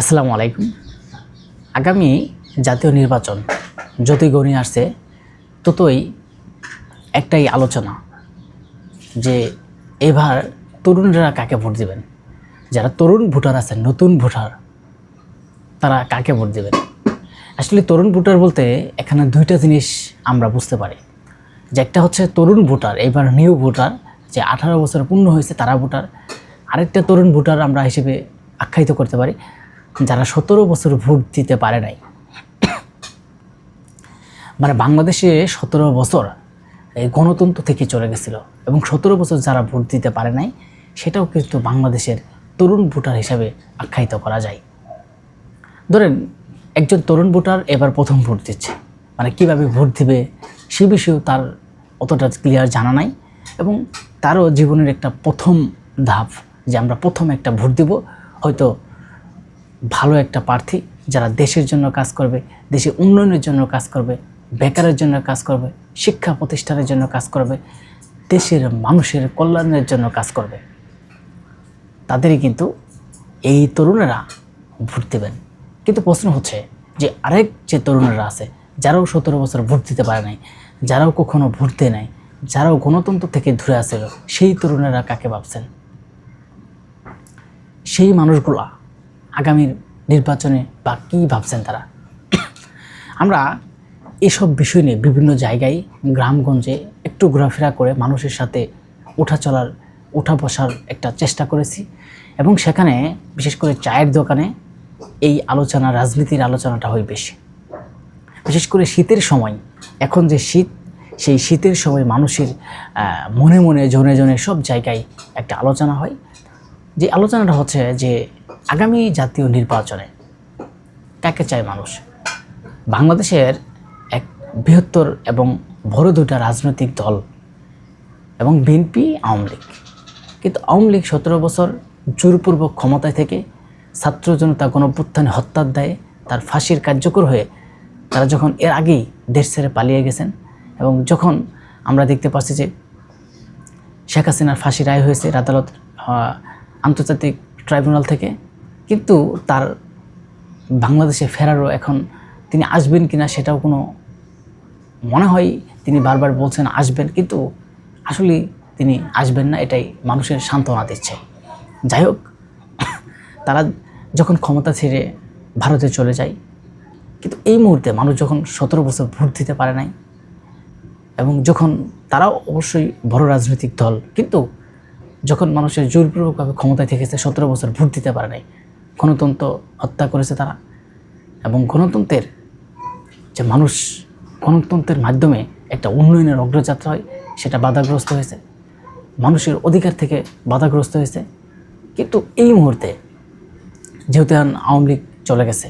আসসালামু আলাইকুম। আগামী জাতীয় নির্বাচন যতই গণিয়ে আসছে ততই একটাই আলোচনা যে এবার তরুণরা কাকে ভোট দেবেন? যারা তরুণ ভোটার আছেন নতুন ভোটার, তারা কাকে ভোট দেবেন? আসলে তরুণ ভোটার বলতে এখানে দুইটা জিনিস আমরা বুঝতে পারি। যে একটা হচ্ছে তরুণ ভোটার, এবার নিউ ভোটার, যে আঠারো বছর পূর্ণ হয়েছে তারা ভোটার। আরেকটা তরুণ ভোটার আমরা হিসেবে আখ্যায়িত করতে পারি। যারা সতেরো বছর ভোট দিতে পারে নাই। মানে বাংলাদেশে সতেরো বছর এই গণতন্ত্র থেকে চলে গেছিল এবং সতেরো বছর যারা ভোট দিতে পারে নাই, সেটাও কিন্তু বাংলাদেশের তরুণ ভোটার হিসাবে আখ্যায়িত করা যায়। ধরেন, একজন তরুণ ভোটার এবার প্রথম ভোট দিচ্ছে। মানে কীভাবে ভোট দিবে সে বিষয়েও তার অতটা ক্লিয়ার জানা নাই এবং তারও জীবনের একটা প্রথম ধাপ যে আমরা প্রথম একটা ভোট দিব, হয়তো ভালো একটা প্রার্থী যারা দেশের জন্য কাজ করবে দেশের উন্নয়নের জন্য কাজ করবে, বেকারের জন্য কাজ করবে, শিক্ষা প্রতিষ্ঠানের জন্য কাজ করবে, দেশের মানুষের কল্যাণের জন্য কাজ করবে, তাদেরই কিন্তু এই তরুণেরা ভোট দেবেন। কিন্তু প্রশ্ন হচ্ছে যে আরেক যে তরুণেরা আছে, যারাও সতেরো বছর ভোট দিতে পারে নাই, যারাও কখনো ভোট দেয় নাই, যারাও গণতন্ত্র থেকে ধরে আসছিল সেই তরুণেরা কাকে ভাবছেন? সেই মানুষগুলা আগামীর নির্বাচনে বা কী ভাবছেন তারা? আমরা এসব বিষয় নিয়ে বিভিন্ন জায়গায়, গ্রামগঞ্জে একটু ঘোরাফেরা করে মানুষের সাথে ওঠা চলার, ওঠা বসার একটা চেষ্টা করেছি এবং সেখানে বিশেষ করে চায়ের দোকানে এই আলোচনা, রাজনীতির আলোচনাটা হয় বেশি। বিশেষ করে শীতের সময়, এখন যে শীত, সেই শীতের সময় মানুষের মনে মনে, জনে জনে সব জায়গায় একটা আলোচনা হয়। যে আলোচনাটা হচ্ছে যে আগামী জাতীয় নির্বাচনে কাকে চায় মানুষ? বাংলাদেশের এক বৃহত্তর এবং বড় দুটা রাজনৈতিক দল এবং বিএনপি, আওয়ামী লীগ। কিন্তু আওয়ামী লীগ সতেরো বছর জোরপূর্বক ক্ষমতায় থেকে ছাত্র জনতা গণপুত্থানে হত্যার দায়ে তার ফাঁসির কার্যকর হয়ে তারা যখন এর আগেই দেশ ছেড়ে পালিয়ে গেছেন এবং যখন আমরা দেখতে পাচ্ছি যে শেখ হাসিনার ফাঁসি রায় হয়েছে আদালত আন্তর্জাতিক ট্রাইব্যুনাল থেকে কিন্তু তার বাংলাদেশে ফেরারও এখন তিনি আসবেন কিনা সেটাও কোনো মনে হয়। তিনি বারবার বলছেন আসবেন, কিন্তু আসলে তিনি আসবেন না, এটাই মানুষের সান্ত্বনা দিচ্ছে। যাই হোক, তারা যখন ক্ষমতা ছেড়ে ভারতে চলে যায়, কিন্তু এই মুহূর্তে মানুষ যখন সতেরো বছর ভোট দিতে পারে নাই, এবং যখন তারাও অবশ্যই বড় রাজনৈতিক দল, কিন্তু যখন মানুষের জোরপূর্বকভাবে ক্ষমতায় থেকেছে, সতেরো বছর ভোট দিতে পারে নাই গণতন্ত্র হত্যা করেছে তারা। এবং গণতন্ত্রের যে মানুষ, গণতন্ত্রের মাধ্যমে একটা উন্নয়নের অগ্রযাত্রা হয়, সেটা বাধাগ্রস্ত হয়েছে। মানুষের অধিকার থেকে বাধাগ্রস্ত হয়েছে। কিন্তু এই মুহূর্তে যেহেতু এখন আওয়ামী লীগ চলে গেছে,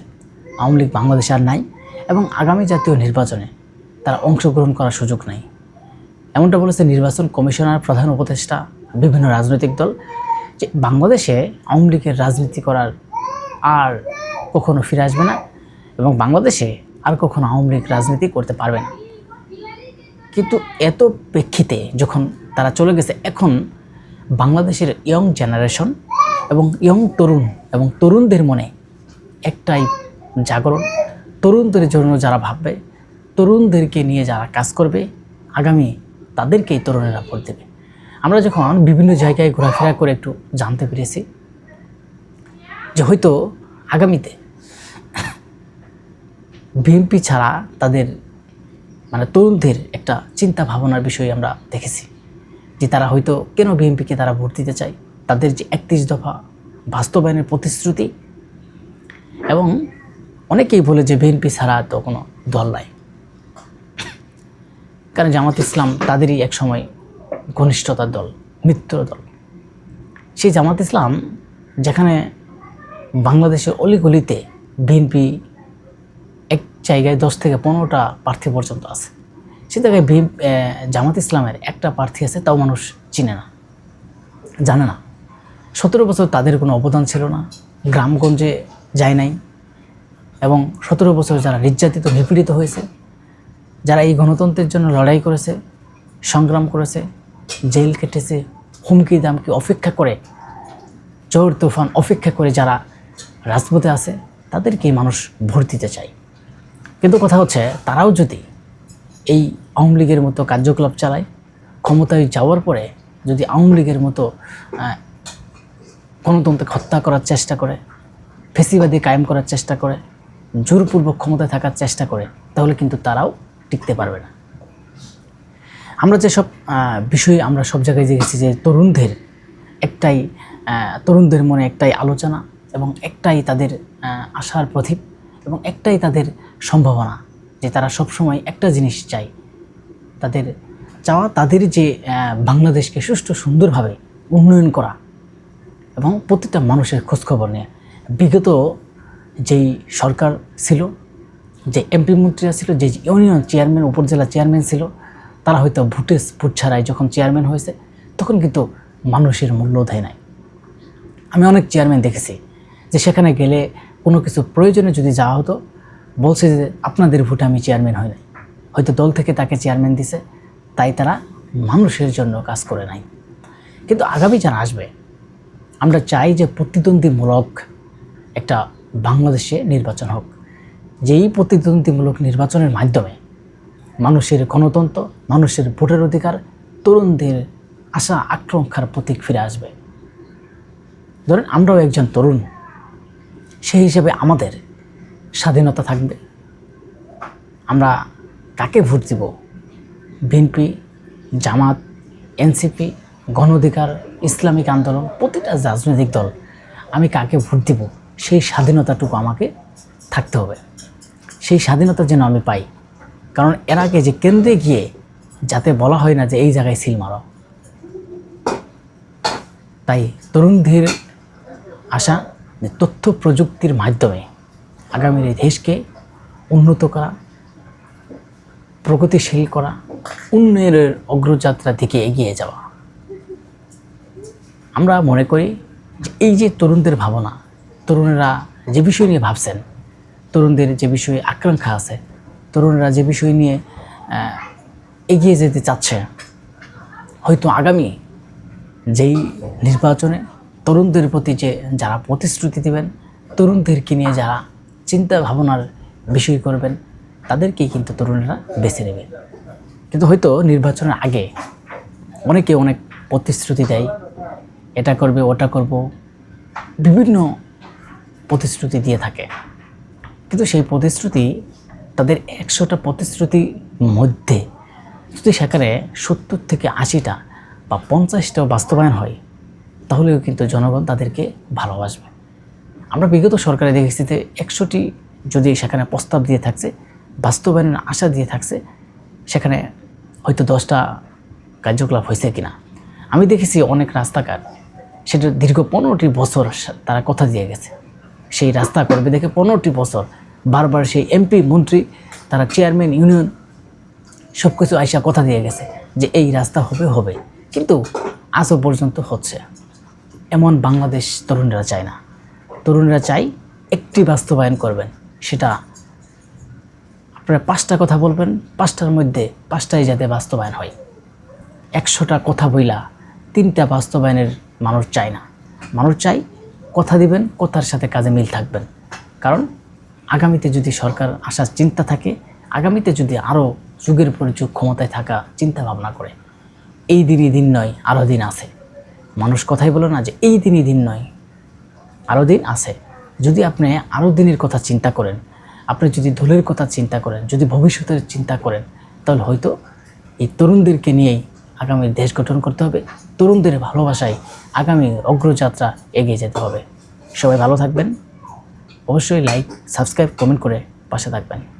আওয়ামী লীগ বাংলাদেশে আর নাই এবং আগামী জাতীয় নির্বাচনে তারা অংশগ্রহণ করার সুযোগ নাই। এমনটা বলেছে নির্বাচন কমিশনার প্রধান উপদেষ্টা বিভিন্ন রাজনৈতিক দল যে বাংলাদেশে আওয়ামী লীগের রাজনীতি করার আর কখনো ফিরে আসবে না এবং বাংলাদেশে আর কখনো আওয়ামী লীগ রাজনীতি করতে পারবে না। কিন্তু এত প্রেক্ষিতে যখন তারা চলে গেছে, এখন বাংলাদেশের ইয়ং জেনারেশন এবং ইয়ং তরুণ এবং তরুণদের মনে একটাই জাগরণ, তরুণদের জন্য যারা ভাববে, তরুণদেরকে নিয়ে যারা কাজ করবে, আগামী তাদেরকেই তরুণেরা ভোট দেবে। আমরা যখন বিভিন্ন জায়গায় ঘোরাফেরা করে একটু জানতে পেরেছি যে হয়তো আগামীতে বিএনপি ছাড়া তাদের মানে তরুণদের একটা চিন্তা ভাবনার বিষয় আমরা দেখেছি। যে তারা হয়তো কেন বিএনপিকে তারা ভোট দিতে চায়? তাদের যে একত্রিশ দফা বাস্তবায়নের প্রতিশ্রুতি এবং অনেকেই বলে যে বিএনপি ছাড়া তো কোনো দল নাই। কারণ জামাত ইসলাম তাদেরই এক সময় ঘনিষ্ঠতার দল মিত্র দল সেই জামাত ইসলাম যেখানে বাংলাদেশের অলিগলিতে বিএনপি এক জায়গায় দশ থেকে পনেরোটা প্রার্থী পর্যন্ত আছে। সে জায়গায় ভি জামাত ইসলামের একটা প্রার্থী আছে, তাও মানুষ চিনে না, জানে না। সতেরো বছর তাদের কোনো অবদান ছিল না, গ্রামগঞ্জে যায় নাই, এবং সতেরো বছর যারা নির্যাতিত, নিপীড়িত হয়েছে, যারা এই গণতন্ত্রের জন্য লড়াই করেছে, সংগ্রাম করেছে, জেল কেটেছে হুমকি দামকি অপেক্ষা করে জোর তুফান অপেক্ষা করে যারা রাজপথে আছে, তাদেরকে মানুষ ভোট দিতে চায়। কিন্তু কথা হচ্ছে, তারাও যদি এই আওয়ামী লীগের মতো কার্যকলাপ চালায়, ক্ষমতায় যাওয়ার পরে যদি আওয়ামী লীগের মতো গণতন্ত্রকে হত্যা করার চেষ্টা করে, ফেসিবাদী কায়েম করার চেষ্টা করে, জোরপূর্বক ক্ষমতায় থাকার চেষ্টা করে, তাহলে কিন্তু তারাও টিকতে পারবে না। আমরা যেসব বিষয়ে আমরা সব জায়গায় দেখেছি যে তরুণদের একটাই তরুণদের মনে একটাই আলোচনা এবং একটাই তাদের আশার প্রদীপ এবং একটাই তাদের সম্ভাবনা যে তারা সবসময় একটা জিনিস চায়। তাদের চাওয়া, তাদের যে বাংলাদেশকে সুষ্ঠু সুন্দরভাবে উন্নয়ন করা এবং প্রতিটা মানুষের খোঁজখবর নেয়। বিগত যেই সরকার ছিল, যে এমপি মন্ত্রীরা ছিল, যে ইউনিয়ন চেয়ারম্যান, উপজেলা চেয়ারম্যান ছিল, তারা হয়তো ভোটে ভোট ছাড়াই যখন চেয়ারম্যান হয়েছে, তখন কিন্তু মানুষের মূল্য দেয় নাই। আমি অনেক চেয়ারম্যান দেখেছি। যে সেখানে গেলে কোনো কিছু প্রয়োজনে যদি যাওয়া হতো, বলছে যে আপনাদের ভোটে আমি চেয়ারম্যান হই নাই। হয়তো দল থেকে তাকে চেয়ারম্যান দিছে, তাই তারা মানুষের জন্য কাজ করে নাই। কিন্তু আগামী যারা আসবে, আমরা চাই যে প্রতিদ্বন্দ্বীমূলক একটা বাংলাদেশে নির্বাচন হোক। যেই প্রতিদ্বন্দ্বীমূলক নির্বাচনের মাধ্যমে মানুষের গণতন্ত্র, মানুষের ভোটের অধিকার, তরুণদের আশা আকাঙ্ক্ষার প্রতীক ফিরে আসবে। ধরেন আমরাও একজন তরুণ সেই হিসেবে আমাদের স্বাধীনতা থাকবে। আমরা কাকে ভোট দিব? বিএনপি, জামাত, এনসিপি গণ অধিকার ইসলামিক আন্দোলন, প্রতিটা রাজনৈতিক দল, আমি কাকে ভোট দিব? সেই স্বাধীনতাটুকু আমাকে থাকতে হবে। সেই স্বাধীনতা যেন আমি পাই। কারণ এর আগে যে কেন্দ্রে গিয়ে যাতে বলা হয় না যে এই জায়গায় সিল মারো, তাই তরুণদের আশা যে তথ্য প্রযুক্তির মাধ্যমে আগামীর এই দেশকে উন্নত করা, প্রগতিশীল করা, উন্নয়নের অগ্রযাত্রা দিকে এগিয়ে যাওয়া। আমরা মনে করি যে এই যে তরুণদের ভাবনা, তরুণেরা যে বিষয় নিয়ে ভাবছেন, তরুণদের যে বিষয়ে আকাঙ্ক্ষা আছে, তরুণরা যে বিষয় নিয়ে এগিয়ে যেতে চাচ্ছে, হয়তো আগামী যেই নির্বাচনে তরুণদের প্রতি যে যারা প্রতিশ্রুতি দেবেন, তরুণদেরকে নিয়ে যারা চিন্তা ভাবনার বিষয় করবেন, তাদেরকেই কিন্তু তরুণরা বেছে নেবে। কিন্তু হয়তো নির্বাচনের আগে অনেকে অনেক প্রতিশ্রুতি দেয়, এটা করবে, ওটা করব, বিভিন্ন প্রতিশ্রুতি দিয়ে থাকে। কিন্তু সেই প্রতিশ্রুতি, তাদের একশোটা প্রতিশ্রুতির মধ্যে যদি সেখানে সত্তর থেকে আশিটা বা পঞ্চাশটাও বাস্তবায়ন হয় তাহলেও কিন্তু জনগণ তাদেরকে ভালোবাসবে। আমরা বিগত সরকারে দেখেছি যে একশোটি যদি সেখানে প্রস্তাব দিয়ে থাকছে, বাস্তবায়নের আশা দিয়ে থাকছে, সেখানে হয়তো দশটা কার্যকলাপ হয়েছে কিনা। আমি দেখেছি অনেক রাস্তাঘাট, সেটা দীর্ঘ পনেরোটি বছর তারা কথা দিয়ে গেছে। সেই রাস্তা করবে দেখে পনেরোটি বছর বারবার সেই এমপি, মন্ত্রী, তারা চেয়ারম্যান, ইউনিয়ন সব কিছু আইসা কথা দিয়ে গেছে যে এই রাস্তা হবে হবে। কিন্তু আজও পর্যন্ত হচ্ছে। এমন বাংলাদেশ তরুণরা চায় না। তরুণরা চাই একটি বাস্তবায়ন করবেন, সেটা আপনারা পাঁচটা কথা বলবেন, পাঁচটার মধ্যে পাঁচটাই যাতে বাস্তবায়ন হয়। একশোটা কথা বইলা তিনটা বাস্তবায়নের মানুষ চায় না। মানুষ চাই কথা দিবেন, কথার সাথে কাজে মিল থাকবেন। কারণ আগামীতে যদি সরকার আসার চিন্তা থাকে, আগামীতে যদি আরও যুগের পর যুগ ক্ষমতায় থাকা চিন্তা ভাবনা করে, এই দিনই দিন নয়, আরও দিন আছে। মানুষ কথাই বলে না যে এই দিনই দিন নয়। আরও দিন আছে। যদি আপনি আরও দিনের কথা চিন্তা করেন, আপনি যদি ধুলের কথা চিন্তা করেন, যদি ভবিষ্যতের চিন্তা করেন, তাহলে হয়তো এই তরুণদেরকে নিয়েই আগামী দেশ গঠন করতে হবে। তরুণদের ভালোবাসায় আগামী অগ্রযাত্রা এগিয়ে যেতে হবে। সবাই ভালো থাকবেন। অবশ্যই লাইক সাবস্ক্রাইব কমেন্ট করে পাশে থাকবেন।